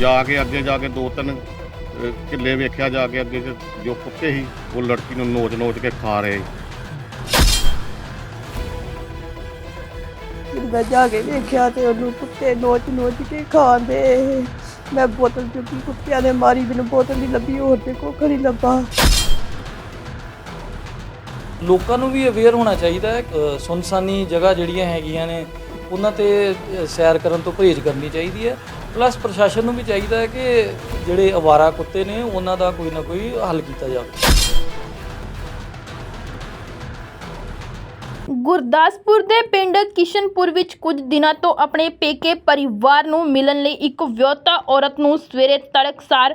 ਜਾ ਕੇ ਅੱਗੇ ਜਾ ਕੇ ਦੋ ਤਿੰਨ ਅਹ, ਕਿੱਲੇ ਵੇਖਿਆ ਜਾ ਕੇ ਅੱਗੇ ਚ ਜੋ ਕੁੱਤੇ ਸੀ ਉਹ ਲੜਕੀ ਨੂੰ ਨੋਚ ਨੋਚ ਕੇ ਖਾ ਰਹੇ। ਫਿਰ ਮੈਂ ਜਾ ਕੇ ਵੇਖਿਆ ਤੇ ਉਹਨੂੰ ਕੁੱਤੇ ਨੋਚ ਨੋਚ ਕੇ ਖਾਂਦੇ। ਮੈਂ ਬੋਤਲ ਚੁੱਕੀ ਕੁੱਤਿਆਂ ਨੇ ਮਾਰੀ ਮੈਨੂੰ ਬੋਤਲ ਨਹੀਂ ਲੱਭੀ ਹੋਰ ਤੇ ਕੁੱਖ ਨਹੀਂ ਲੱਭਾ। ਲੋਕਾਂ ਨੂੰ ਵੀ ਅਵੇਅਰ ਹੋਣਾ ਚਾਹੀਦਾ ਹੈ ਅ, ਸੁਨਸਾਨੀ ਜਗ੍ਹਾ ਜਿਹੜੀਆਂ ਹੈਗੀਆਂ ਨੇ ਉਹਨਾਂ ਤੇ ਸੈਰ ਕਰਨ ਤੋਂ ਪਰਹੇਜ਼ ਕਰਨੀ ਚਾਹੀਦੀ ਹੈ। ਪਲੱਸ ਪ੍ਰਸ਼ਾਸਨ ਨੂੰ ਵੀ ਚਾਹੀਦਾ ਹੈ ਕਿ ਜਿਹੜੇ ਅਵਾਰਾ ਕੁੱਤੇ ਨੇ, ਉਹਨਾਂ ਦਾ ਕੋਈ ਨਾ ਕੋਈ ਹੱਲ ਕੀਤਾ ਜਾਵੇ। ਗੁਰਦਾਸਪੁਰ ਦੇ ਪਿੰਡ ਕਿਸ਼ਨਪੁਰ ਵਿੱਚ ਕੁਝ ਦਿਨਾਂ ਤੋਂ ਆਪਣੇ ਪੇਕੇ ਪਰਿਵਾਰ ਨੂੰ ਮਿਲਣ ਲਈ ਇੱਕ ਵਿਆਹੁਤਾ ਔਰਤ ਨੂੰ ਸਵੇਰੇ ਤੜਕਸਾਰ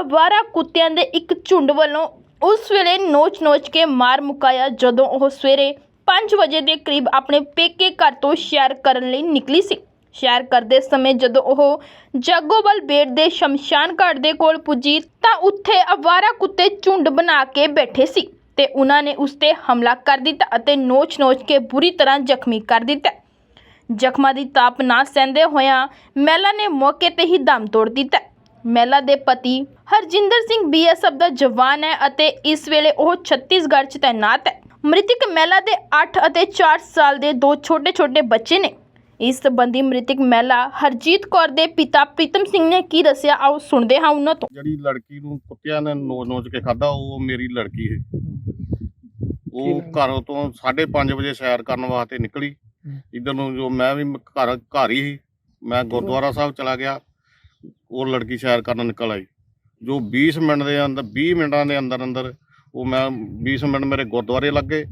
ਅਵਾਰਾ ਕੁੱਤਿਆਂ ਦੇ ਇੱਕ ਝੁੰਡ ਵੱਲੋਂ ਉਸ ਵੇਲੇ ਨੋਚ-ਨੋਚ ਕੇ ਮਾਰ ਮੁਕਾਇਆ, ਜਦੋਂ ਉਹ ਸਵੇਰੇ 5 ਵਜੇ ਦੇ ਕਰੀਬ ਆਪਣੇ ਪੇਕੇ ਘਰ ਤੋਂ ਸ਼ੈਰ ਕਰਨ ਲਈ ਨਿਕਲੀ ਸੀ। ਸ਼ੈਰ ਕਰਦੇ ਸਮੇਂ ਜਦੋਂ ਉਹ ਜੱਗੋਬਲ ਬੇਟ ਦੇ ਸ਼ਮਸ਼ਾਨ ਘਾਟ ਦੇ ਕੋਲ ਪੁੱਜੀ ਤਾਂ ਉੱਥੇ ਅਵਾਰਾ ਕੁੱਤੇ ਝੁੰਡ ਬਣਾ ਕੇ ਬੈਠੇ ਸੀ ਤੇ ਉਹਨਾਂ ਨੇ ਉਸ ਤੇ ਹਮਲਾ ਕਰ ਦਿੱਤਾ ਅਤੇ ਨੋਚ-ਨੋਚ ਕੇ ਬੁਰੀ ਤਰ੍ਹਾਂ ਜ਼ਖਮੀ ਕਰ ਦਿੱਤਾ। ਜ਼ਖਮਾਂ ਦੀ ਤਾਪ ਨਾ ਸਹਿੰਦੇ ਹੋਇਆਂ ਮਹਿਲਾ ਨੇ ਮੌਕੇ ਤੇ ਹੀ ਦਮ ਤੋੜ ਦਿੱਤਾ। ਮਹਿਲਾ ਦੇ ਪਤੀ ਹਰਜਿੰਦਰ ਸਿੰਘ ਬੀਐਸਐਫ ਦਾ ਜਵਾਨ ਹੈ ਅਤੇ ਇਸ ਵੇਲੇ ਉਹ ਛੱਤੀਸਗੜ੍ਹ 'ਚ ਤੈਨਾਤ ਹੈ। ਮ੍ਰਿਤਕ ਮਹਿਲਾ ਦੇ 8 ਅਤੇ 4 ਸਾਲ ਦੇ ਦੋ ਛੋਟੇ-ਛੋਟੇ ਬੱਚੇ ਨੇ। ਇਸ ਸੰਬੰਧੀ ਮ੍ਰਿਤਕ ਮਹਿਲਾ ਹਰਜੀਤ ਕੌਰ ਦੇ ਪਿਤਾ ਪ੍ਰੀਤਮ ਸਿੰਘ ਨੇ ਕੀ ਦੱਸਿਆ ਆਓ ਸੁਣਦੇ ਹਾਂ ਉਹਨਾਂ ਤੋਂ। ਜਿਹੜੀ ਲੜਕੀ ਨੂੰ ਕੁੱਤਿਆਂ ਨੇ ਨੋਚ ਨੋਚ ਕੇ ਖਾਦਾ ਉਹ ਮੇਰੀ ਲੜਕੀ ਹੈ। ਉਹ ਘਰੋਂ ਤੋਂ 5:30 ਵਜੇ ਸੈਰ ਕਰਨ ਵਾਸਤੇ ਨਿਕਲੀ। ਇਧਰ ਨੂੰ ਜੋ ਮੈਂ ਵੀ ਘਰ ਘਰ ਹੀ ਸੀ ਮੈਂ ਗੁਰਦੁਆਰਾ ਸਾਹਿਬ ਚਲਾ ਗਿਆ। ਉਹ ਲੜਕੀ ਸੈਰ ਕਰਨ ਨਿਕਲ ਆਈ। ਜੋ 20 ਮਿੰਟ ਦੇ ਅੰਦਰ 20 ਮਿੰਟਾਂ ਦੇ ਅੰਦਰ ਅੰਦਰ ਉਹ ਮੈਂ 20 ਮਿੰਟ ਮੇਰੇ ਗੁਰਦੁਆਰੇ ਲੱਗੇ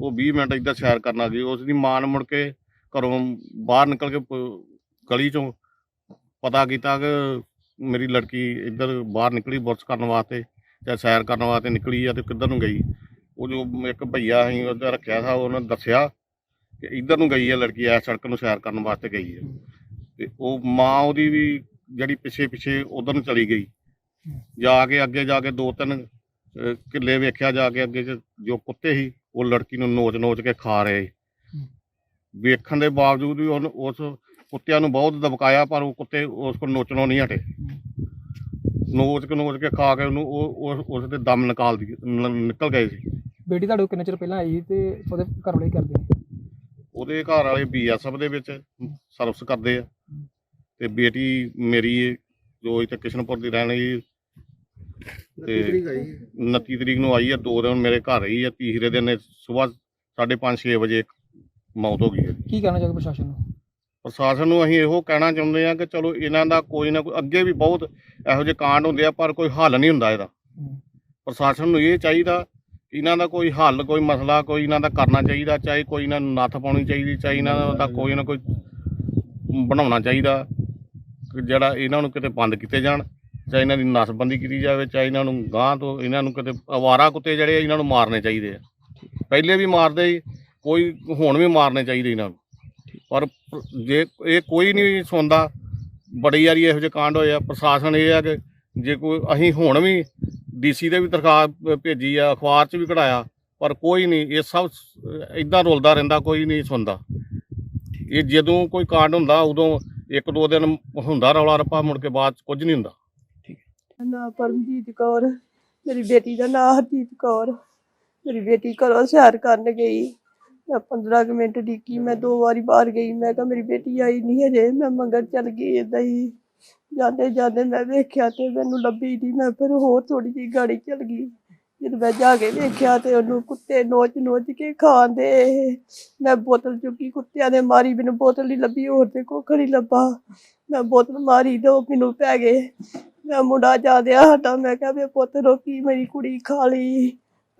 ਉਹ 20 ਮਿੰਟ ਇੱਧਰ ਸੈਰ ਕਰਨ ਆ ਗਈ ਉਸ ਦੀ ਮਾਂ ਨੇ ਮੁੜ ਕੇ ਘਰੋਂ ਬਾਹਰ ਨਿਕਲ ਕੇ ਗਲੀ ਚੋਂ ਪਤਾ ਕੀਤਾ ਕਿ ਮੇਰੀ ਲੜਕੀ ਇੱਧਰ ਬਾਹਰ ਨਿਕਲੀ ਬੁਰਸ਼ ਕਰਨ ਵਾਸਤੇ ਜਾਂ ਸੈਰ ਕਰਨ ਵਾਸਤੇ ਨਿਕਲੀ ਆ ਤੇ ਕਿੱਧਰ ਨੂੰ ਗਈ। ਉਹ ਜੋ ਇੱਕ ਭਈਆ ਸੀ ਉਹਦਾ ਰੱਖਿਆ ਸੀ ਉਹਨੇ ਦੱਸਿਆ ਕਿ ਇੱਧਰ ਨੂੰ ਗਈ ਹੈ ਲੜਕੀ ਐ ਸੜਕ ਨੂੰ ਸੈਰ ਕਰਨ ਵਾਸਤੇ ਗਈ ਹੈ ਤੇ ਉਹ ਮਾਂ ਉਹਦੀ ਵੀ ਜਿਹੜੀ ਪਿੱਛੇ ਪਿੱਛੇ ਉਧਰ ਨੂੰ ਚਲੀ ਗਈ। ਜਾ ਕੇ ਅੱਗੇ ਜਾ ਕੇ ਦੋ ਤਿੰਨ ਅਹ, ਕਿੱਲੇ ਵੇਖਿਆ ਜਾ ਕੇ ਅੱਗੇ ਚ ਜੋ ਕੁੱਤੇ ਸੀ ਉਹ ਲੜਕੀ ਨੂੰ ਨੋਚ ਨੋਚ ਕੇ ਖਾ ਰਹੇ ਵੇਖਣ ਦੇ ਬਾਵਜੂਦ ਵੀ ਉਹਨ ਉਸ ਕੁੱਤਿਆਂ ਨੂੰ ਬਹੁਤ ਦਬਕਾਇਆ ਪਰ ਉਹ ਕੁੱਤੇ ਉਸ ਕੋਲ ਨੋਚਣੋਂ ਨਹੀਂ ਹਟੇ। ਨੋਚ ਕੇ ਨੋਚ ਕੇ ਖਾ ਕੇ ਉਹਨੂੰ ਉਹ ਉਸ- ਉਸ ਦੇ ਦਮ ਨਿਕਾਲ ਦੀ ਨ- ਨਿਕਲ ਗਏ ਸੀ। ਬੇਟੀ ਤੁਹਾਡੇ ਕੋਲ ਕਿੰਨੇ ਚਿਰ ਪਹਿਲਾਂ ਆਈ ਸੀ ਤੇ ਉਹਦੇ ਘਰ ਵਾਲੇ ਕੀ ਕਰਦੇ ਨੇ ਉਹਦੇ ਘਰ ਵਾਲੇ ਬੀਐਸਐਫ ਦੇ ਵਿੱਚ ਸਰਵਿਸ ਕਰਦੇ ਆ। ਤੇ ਬੇਟੀ ਮੇਰੀ ਜੋ ਇੱਥੇ ਕਿਸ਼ਨਪੁਰ ਦੀ ਰਹਿਣ ਵਾਲੀ ਤੇ 29 ਤਰੀਕ ਨੂੰ ਆਈ ਆ ਦੋ ਦਿਨ ਮੇਰੇ ਘਰ ਰਹੀ ਆ ਤੀਸਰੇ ਦਿਨ ਸਵੇਰ 5:30 6 ਵਜੇ ਮੌਤ ਹੋ ਗਈ ਹੈ। ਕੀ ਕਹਿਣਾ ਚਾਹੋਗੇ ਪ੍ਰਸ਼ਾਸਨ ਨੂੰ? ਪ੍ਰਸ਼ਾਸਨ ਨੂੰ ਅਸੀਂ ਇਹੋ ਕਹਿਣਾ ਚਾਹੁੰਦੇ ਆ ਕਿ ਚਲੋ ਇਹਨਾਂ ਦਾ ਕੋਈ ਨਾ ਕੋਈ ਅੱਗੇ ਵੀ ਬਹੁਤ ਇਹੋ ਜਿਹੇ ਕਾਂਡ ਹੁੰਦੇ ਆ ਪਰ ਕੋਈ ਹੱਲ ਨਹੀਂ ਹੁੰਦਾ ਇਹਦਾ। ਹੂੰ। ਪ੍ਰਸ਼ਾਸਨ ਨੂੰ ਇਹ ਚਾਹੀਦਾ ਇਹਨਾਂ ਦਾ ਕੋਈ ਹੱਲ ਕੋਈ ਮਸਲਾ ਕੋਈ ਇਹਨਾਂ ਦਾ ਕਰਨਾ ਚਾਹੀਦਾ ਚਾਹੇ ਕੋਈ ਇਹਨਾਂ ਨੂੰ ਨੱਥ ਪਾਉਣੀ ਚਾਹੀਦੀ ਚਾਹੇ ਇਹਨਾਂ ਦਾ ਕੋਈ ਨਾ ਕੋਈ ਬਣਾਉਣਾ ਚਾਹੀਦਾ ਜਿਹੜਾ ਇਹਨਾਂ ਨੂੰ ਕਿਤੇ ਬੰਦ ਕੀਤੇ ਜਾਣ। ਚਾਹੇ ਇਹਨਾਂ ਦੀ ਨਸਬੰਦੀ ਕੀਤੀ ਜਾਵੇ, ਚਾਹੇ ਇਹਨਾਂ ਨੂੰ ਗਾਂਹ ਤੋਂ ਇਹਨਾਂ ਨੂੰ ਕਿਤੇ ਅਵਾਰਾ ਕੁੱਤੇ ਜਿਹੜੇ ਇਹਨਾਂ ਨੂੰ ਮਾਰਨੇ ਚਾਹੀਦੇ ਆ। ਪਹਿਲੇ ਵੀ ਮਾਰਦੇ ਸੀ, ਕੋਈ ਹੁਣ ਵੀ ਮਾਰਨੇ ਚਾਹੀਦੇ ਇਹਨਾਂ ਨੂੰ। ਪਰ ਜੇ ਇਹ ਕੋਈ ਨਹੀਂ ਸੁਣਦਾ, ਬੜੀ ਵਾਰੀ ਇਹੋ ਜਿਹੇ ਕਾਂਡ ਹੋਏ ਆ, ਪ੍ਰਸ਼ਾਸਨ ਇਹ ਆ ਕਿ ਜੇ ਕੋਈ ਅਸੀਂ ਹੁਣ ਵੀ ਡੀਸੀ ਦੇ ਵੀ ਦਰਖਾਸਤ ਭੇਜੀ ਆ, ਅਖਬਾਰ 'ਚ ਵੀ ਕਢਾਇਆ, ਪਰ ਕੋਈ ਨਹੀਂ, ਇਹ ਸਭ ਇਦਾਂ ਰੁਲਦਾ ਰਹਿੰਦਾ, ਕੋਈ ਨਹੀਂ ਸੁਣਦਾ। ਇਹ ਜਦੋਂ ਕੋਈ ਕਾਂਡ ਹੁੰਦਾ, ਉਦੋਂ ਇੱਕ ਦੋ ਦਿਨ ਹੁੰਦਾ ਰੌਲਾ ਰੱਪਾ, ਮੁੜ ਕੇ ਬਾਅਦ 'ਚ ਕੁਝ ਨਹੀਂ ਹੁੰਦਾ। ਨਾਂ ਪਰਮਜੀਤ ਕੌਰ, ਮੇਰੀ ਬੇਟੀ ਦਾ ਨਾਂ ਹਰਜੀਤ ਕੌਰ। ਮੇਰੀ ਬੇਟੀ ਘਰੋਂ ਸੈਰ ਕਰਨ ਗਈ। ਮੈਂ 15 ਕੁ ਮਿੰਟ ਡਿੱਕੀ ਮੈਂ ਦੋ ਵਾਰੀ ਬਾਹਰ ਗਈ। ਮੈਂ ਕਿਹਾ, ਮੇਰੀ ਬੇਟੀ ਆਈ ਨਹੀਂ ਹਜੇ। ਮੈਂ ਮੰਗਰ ਚੱਲ ਗਈ ਏਦਾਂ ਹੀ। ਜਾਂਦੇ ਜਾਂਦੇ ਮੈਂ ਵੇਖਿਆ ਤੇ ਮੈਨੂੰ ਲੱਭੀ ਨਹੀਂ ਮੈਂ ਫਿਰ ਹੋਰ ਥੋੜੀ ਜਿਹੀ ਗਾੜੀ ਚੱਲ ਗਈ। ਜਦ ਮੈਂ ਜਾ ਕੇ ਵੇਖਿਆ ਤੇ ਉਹਨੂੰ ਕੁੱਤੇ ਨੋਚ ਨੋਚ ਕੇ ਖਾਂਦੇ। ਮੈਂ ਬੋਤਲ ਚੁੱਕੀ, ਕੁੱਤਿਆਂ ਨੇ ਮਾਰੀ, ਮੈਨੂੰ ਬੋਤਲ ਨਹੀਂ ਲੱਭੀ, ਹੋਰ ਤੇ ਕੁੱਖ ਨਹੀਂ ਲੱਭਾ। ਮੈਂ ਬੋਤਲ ਮਾਰੀ ਤੇ ਉਹ ਮੈਨੂੰ ਪੈ ਗਏ। ਮੈਂ ਮੁੰਡਾ ਜਾਂਦਿਆ ਹਟਾ ਮੈਂ ਕਿਹਾ ਵੀ ਪੁੱਤ ਰੋਕੀ ਮੇਰੀ ਕੁੜੀ ਖਾ ਲਈ।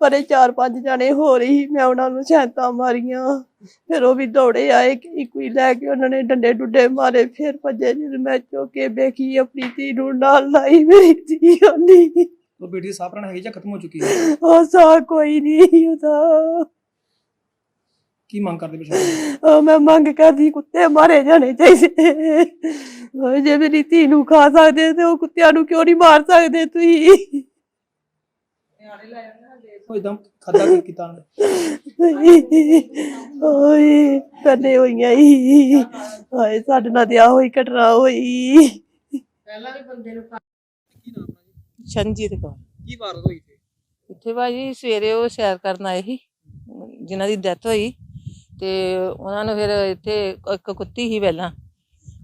ਪਰੇ ਚਾਰ ਪੰਜ ਜਾਣੇ ਹੋ ਰਹੀ। ਮੈਂ ਉਹਨਾਂ ਨੂੰ ਸੈਂਤਾਂ ਮਾਰੀਆਂ। ਫਿਰ ਉਹ ਵੀ ਦੌੜੇ ਆਏ ਇੱਕ ਵੀ ਲੈ ਕੇ ਉਹਨਾਂ ਨੇ ਡੰਡੇ ਡੁੱਡੇ ਮਾਰੇ। ਫਿਰ ਭੱਜੇ ਜਦ ਮੈਂ ਚੁੱਕ ਵੇਖੀ ਆਪਣੀ ਧੀ ਨੂੰ ਨਾਲ ਲਾਈ ਮੇਰੀ ਧੀ ਆਂਦੀ ਉਹ ਬੇਟੀ ਸਾਫਰਨ ਹੈਗੀ ਜਾਂ ਖਤਮ ਹੋ ਚੁੱਕੀ ਹੈ? ਉਹ ਸਾ ਕੋਈ ਨਹੀਂ ਉਹਦਾ। ਕੀ ਮੰਗ ਕਰਦੇ ਪ੍ਰਸ਼ਾਸਨ ਉਹ ਮੈਂ ਮੰਗ ਕਰਦੀ ਕੁੱਤੇ ਮਾਰੇ ਜਾਣੇ ਚਾਹੀਦੇ। ਉਹ ਜੇ ਮੇਰੀ ਧੀ ਨੂੰ ਖਾ ਸਕਦੇ ਤੇ ਉਹ ਕੁੱਤਿਆਂ ਨੂੰ ਕਿਉਂ ਨਹੀਂ ਮਾਰ ਸਕਦੇ ਤੁਸੀਂ? ਉਹ ਇਦਾਂ ਖਾਦਾ ਕੀ ਕੀਤਾ ਓਏ ਕਦੇ ਹੋਈਆਂ ਹਾਏ ਸਾਡੇ ਨਾਲ ਤੇ ਆ ਹੋਈ ਘਟਨਾ ਹੋਈ। ਕੀ ਨਾਮ ਹੈ ਜੀ? ਸ਼ਨਜੀਤ ਕੌਰ। ਕੀ ਵਾਰਦਾਤ ਹੋਈ ਤੇ ਇੱਥੇ ਭਾਜੀ ਸਵੇਰੇ ਉਹ ਸੈਰ ਕਰਨ ਆਏ ਸੀ ਜਿਨ੍ਹਾਂ ਦੀ ਡੈਥ ਹੋਈ ਤੇ ਉਹਨਾਂ ਨੂੰ ਫਿਰ ਇੱਥੇ ਇੱਕ ਕੁੱਤੀ ਸੀ ਪਹਿਲਾਂ।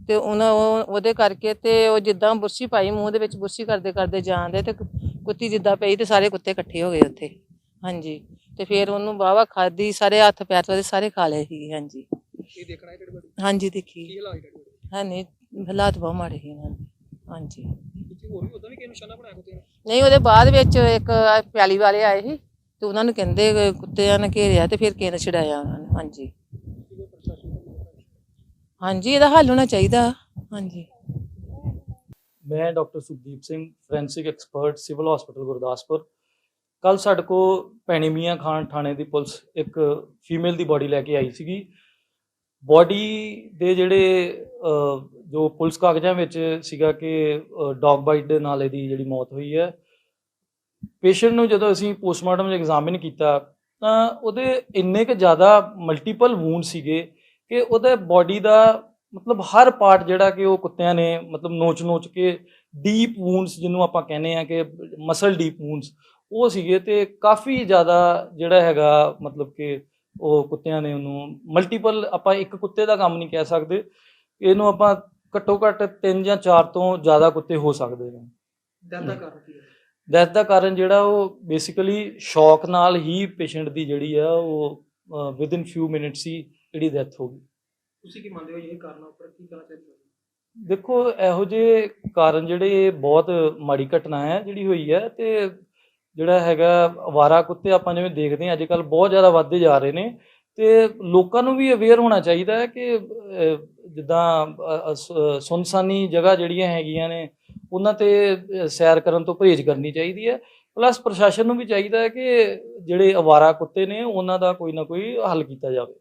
ਤੇ ਉਹਨਾਂ ਉਹ- ਉਹਦੇ ਕਰਕੇ ਤੇ ਉਹ ਜਿੱਦਾਂ ਬੁਰਸ਼ੀ ਪਾਈ ਮੂੰਹ ਦੇ ਵਿੱਚ ਬੁਰਸ਼ੀ ਕਰਦੇ ਕਰਦੇ ਜਾਂਦੇ ਤੇ ਕੁੱਤੀ ਜਿੱਦਾਂ ਪਈ ਤੇ ਸਾਰੇ ਕੁੱਤੇ ਇਕੱਠੇ ਹੋ ਗਏ ਉੱਥੇ। ਹਾਂਜੀ। ਤੇ ਫਿਰ ਉਹਨੂੰ ਵਾਹਵਾ ਖਾਦੀ ਸਾਰੇ ਹੱਥ ਪੈਰ ਤੇ ਉਹਦੇ ਸਾਰੇ ਖਾ ਲਏ ਸੀ ਹਾਂਜੀ। ਇਹ ਦੇਖਣਾ ਹੈ ਡੈਡ ਬੋਡੀ ਹਾਂਜੀ ਦੇਖੀ। ਕੀ ਹਾਲਾਤ ਡੈਡ ਬੋਡੀ ਹੈ ਨਹੀਂ ਹਾਲਾਤ ਬਹੁਤ ਮਾੜੇ ਸੀ ਇਹਨਾਂ ਦੇ ਹਾਂਜੀ। ਇੱਥੇ ਹੋਰ ਵੀ ਉਦਾਂ ਵੀ ਕਿਸੇ ਨਿਸ਼ਾਨਾ ਬਣਾਇਆ ਕੁੱਤੇ ਨੇ ਨਹੀਂ ਉਹਦੇ ਬਾਅਦ ਵਿੱਚ ਇੱਕ ਆਹ ਪਿਆਲੀ ਵਾਲੇ ਆਏ ਸੀ ਤੇ ਉਹਨਾਂ ਨੂੰ ਕਹਿੰਦੇ ਕਿ ਕੁੱਤਿਆਂ ਨੇ ਘੇਰਿਆ ਤੇ ਫਿਰ ਕਿਸੇ ਨੇ ਛਡਾਇਆ ਉਹਨਾਂ ਨੇ ਹਾਂਜੀ ਕੀ ਕੋਈ ਪ੍ਰਸ਼ਾਸਨ ਦਾ ਕੋਈ ਹਾਂਜੀ, ਇਹਦਾ ਹੱਲ ਹੋਣਾ ਚਾਹੀਦਾ। ਹਾਂਜੀ। ਮੈਂ doctor Sukhdeep Singh forensic expert civil hospital Gurdaspur. ਕੱਲ ਸਾਡੇ ਕੋ ਭੈਣੀ ਮੀਆਂ ਖਾਨ ਥਾਣੇ ਦੀ ਪੁਲਿਸ ਇੱਕ ਫੀਮੇਲ ਦੀ ਬਾਡੀ ਲੈ ਕੇ ਆਈ ਸੀਗੀ। ਬਾਡੀ ਦੇ ਜਿਹੜੇ ਜੋ ਪੁਲਿਸ ਕਾਗਜ਼ਾਂ ਵਿੱਚ ਸੀਗਾ ਕਿ ਡੌਗ ਬਾਈਟ ਦੇ ਨਾਲ ਇਹਦੀ ਜਿਹੜੀ ਮੌਤ ਹੋਈ ਹੈ। ਪੇਸ਼ੈਂਟ ਨੂੰ ਜਦੋਂ ਅਸੀਂ ਪੋਸਟਮਾਰਟਮ ਐਗਜ਼ਾਮਿਨ ਕੀਤਾ, ਤਾਂ ਉਹਦੇ ਇੰਨੇ ਕੁ ਜ਼ਿਆਦਾ ਮਲਟੀਪਲ ਵੂਨ ਸੀਗੇ ਕਿ ਉਹਦੇ ਬਾਡੀ ਦਾ ਮਤਲਬ ਹਰ ਪਾਰਟ ਜਿਹੜਾ ਕਿ ਉਹ ਕੁੱਤਿਆਂ ਨੇ ਮਤਲਬ ਨੋਚ-ਨੋਚ ਕੇ ਡੀਪ ਵੂਨਸ ਜਿਹਨੂੰ ਆਪਾਂ ਕਹਿੰਦੇ ਆ ਕਿ ਮਸਲ ਡੀਪ ਵੂਨਸ ਉਹ ਸੀਗੇ ਤੇ ਕਾਫੀ ਜ਼ਿਆਦਾ ਜਿਹੜਾ ਹੈਗਾ ਮਤਲਬ ਕਿ ਉਹ ਕੁੱਤਿਆਂ ਨੇ ਉਹਨੂੰ ਮਲਟੀਪਲ ਆਪਾਂ ਇੱਕ ਕੁੱਤੇ ਦਾ ਕੰਮ ਨਹੀਂ ਕਹਿ ਸਕਦੇ ਇਹਨੂੰ ਆਪਾਂ ਘੱਟੋ ਘੱਟ 3 ਜਾਂ 4 ਤੋਂ ਜ਼ਿਆਦਾ ਕੁੱਤੇ ਹੋ ਸਕਦੇ ਨੇ। ਡੈਥ ਦਾ ਕਾਰਨ ਕੀ ਹੈ? ਡੈਥ ਦਾ ਕਾਰਨ ਜਿਹੜਾ ਉਹ ਬੇਸਿਕਲੀ ਸ਼ੌਕ ਨਾਲ ਹੀ ਪੇਸ਼ੈਂਟ ਦੀ ਜਿਹੜੀ ਆ ਉਹ ਵਿਦ ਇਨ ਫਿਊ ਮਿੰਟਸ ਹੀ ਜਿਹੜੀ ਡੈਥ ਹੋ ਗਈ। ਤੁਸੀਂ ਕੀ ਮੰਨਦੇ ਹੋ ਇਹ ਕਾਰਨਾਂ ਉੱਪਰ? ਕੀ ਕਰਨਾ ਚਾਹੀਦਾ ਦੇਖੋ ਇਹੋ ਜਿਹੇ ਕਾਰਨ ਜਿਹੜੇ ਬਹੁਤ ਮਾੜੀ ਘਟਨਾ ਹੈ ਜਿਹੜੀ ਹੋਈ ਹੈ ਤੇ ਜਿਹੜਾ ਹੈਗਾ ਅਵਾਰਾ ਕੁੱਤੇ ਆਪਾਂ ਜਿਵੇਂ ਦੇਖਦੇ ਹਾਂ ਅੱਜ ਕੱਲ ਬਹੁਤ ਜ਼ਿਆਦਾ ਵੱਧਦੇ ਜਾ ਰਹੇ ਨੇ ਤੇ ਲੋਕਾਂ ਨੂੰ ਵੀ ਅਵੇਅਰ ਹੋਣਾ ਚਾਹੀਦਾ ਹੈ ਕਿ ਜਿੱਦਾਂ ਸੁਨਸਾਨੀ ਜਗ੍ਹਾ ਜਿਹੜੀਆਂ ਹੈਗੀਆਂ ਨੇ ਉਹਨਾਂ ਤੇ ਸੈਰ ਕਰਨ ਤੋਂ ਪਰਹੇਜ਼ ਕਰਨੀ ਚਾਹੀਦੀ ਹੈ। ਪਲੱਸ ਪ੍ਰਸ਼ਾਸਨ ਨੂੰ ਵੀ ਚਾਹੀਦਾ ਹੈ ਕਿ ਜਿਹੜੇ ਅਵਾਰਾ ਕੁੱਤੇ ਨੇ ਉਹਨਾਂ ਦਾ ਕੋਈ ਨਾ ਕੋਈ ਹੱਲ ਕੀਤਾ ਜਾਵੇ।